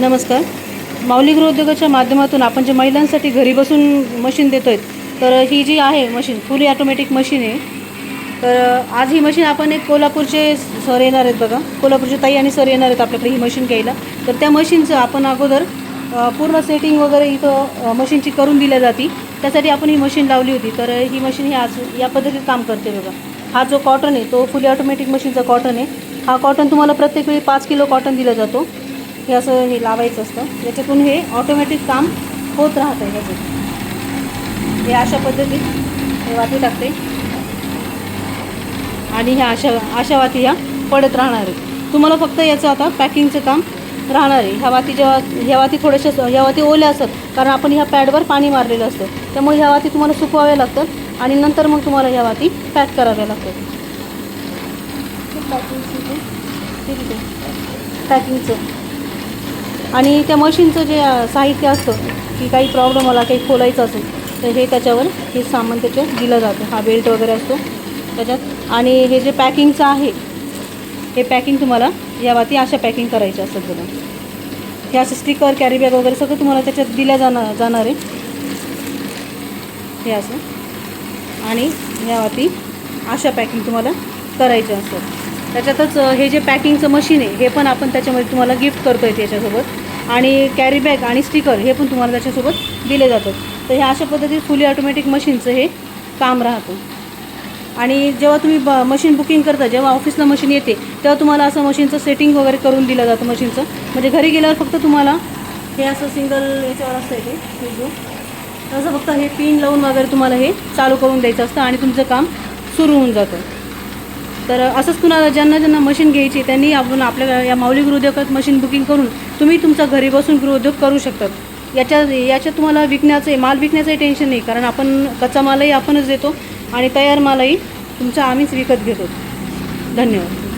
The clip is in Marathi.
नमस्कार. माऊली गृहोद्योगाच्या माध्यमातून आपण जे महिलांसाठी घरी बसून मशीन देतो आहे तर ही जी आहे मशीन फुली ऑटोमॅटिक मशीन आहे. तर आज ही मशीन आपण एक कोल्हापूरचे सर येणार आहेत बघा. कोल्हापूरचे ताई आणि सर येणार आहेत आपल्याकडे ही मशीन घ्यायला. तर त्या मशीनचं आपण अगोदर पूर्ण सेटिंग वगैरे इथं मशीनची करून दिल्या जाती. त्यासाठी आपण ही मशीन लावली होती. तर ही मशीन ही आज या पद्धतीत काम करते बघा. हा जो कॉटन आहे तो फुली ऑटोमॅटिक मशीनचा कॉटन आहे. हा कॉटन तुम्हाला प्रत्येक वेळी पाच किलो कॉटन दिला जातो. हे असं हे लावायचं असतं. याच्यातून हे ऑटोमॅटिक काम होत राहतं ह्याचं हे अशा पद्धतीत हे वाती टाकते. आणि ह्या अशा अशा वाती ह्या पडत राहणार आहे तुम्हाला फक्त याचं आता पॅकिंगचं काम राहणार आहे. ह्या वाती जेव्हा ह्या वाती थोड्याशा ह्या वाती ओल्या असतात. कारण आपण ह्या पॅडवर पाणी मारलेलं असतं. त्यामुळे ह्या वाती तुम्हाला सुकवाव्या लागतात. आणि नंतर मग तुम्हाला ह्या वाती पॅक कराव्या लागतात. पॅकिंगचं आणि त्या मशीनचं जे साहित्य असतं की काही प्रॉब्लेम आला काही खोलायचं असेल तर हे त्याच्यावर हे सामान त्याच्यात दिलं जातं. हा बेल्ट वगैरे असतो त्याच्यात. आणि हे जे पॅकिंगचं आहे हे पॅकिंग तुम्हाला या वाती अशा पॅकिंग करायच्या असतात बघा. हे असं स्टिकर कॅरी बॅग वगैरे सगळं तुम्हाला त्याच्यात दिल्या जाणार जाणार आहे. हे असं. आणि या वाती अशा पॅकिंग तुम्हाला करायच्या असतात. त्याच्यातच हे जे पॅकिंगचं मशीन आहे हे पण आपण त्याच्यामध्ये तुम्हाला गिफ्ट करतो आहे त्याच्यासोबत. आणि कॅरी बॅग आणि स्टिकर हे पण तुम्हाला त्याच्यासोबत दिले जातात. तर ह्या अशा पद्धतीत फुली ऑटोमॅटिक मशीनचं हे काम राहतं. आणि जेव्हा तुम्ही ब मशीन बुकिंग करता जेव्हा ऑफिसला मशीन येते तेव्हा तुम्हाला असं मशीनचं सेटिंग वगैरे करून दिलं जातं मशीनचं म्हणजे घरी गेल्यावर फक्त तुम्हाला हे असं सिंगल याच्यावर असतं ते फ्रीजवर तसं फक्त हे पिन लावून वगैरे तुम्हाला हे चालू करून द्यायचं असतं आणि तुमचं काम सुरू होऊन जातं. तर असंच कुणाला ज्यांना ज्यांना मशीन घ्यायची त्यांनी आपण आपल्या या माऊली गृहोद्योगात मशीन बुकिंग करून तुम्ही तुमचा घरी बसून गृहोद्योग करू शकतात. याच्या याच्या तुम्हाला विकण्याचं माल विकण्याचंही टेन्शन नाही कारण आपण कच्चा मालही आपणच देतो आणि तयार मालही तुमचा आम्हीच विकत घेतो. धन्यवाद.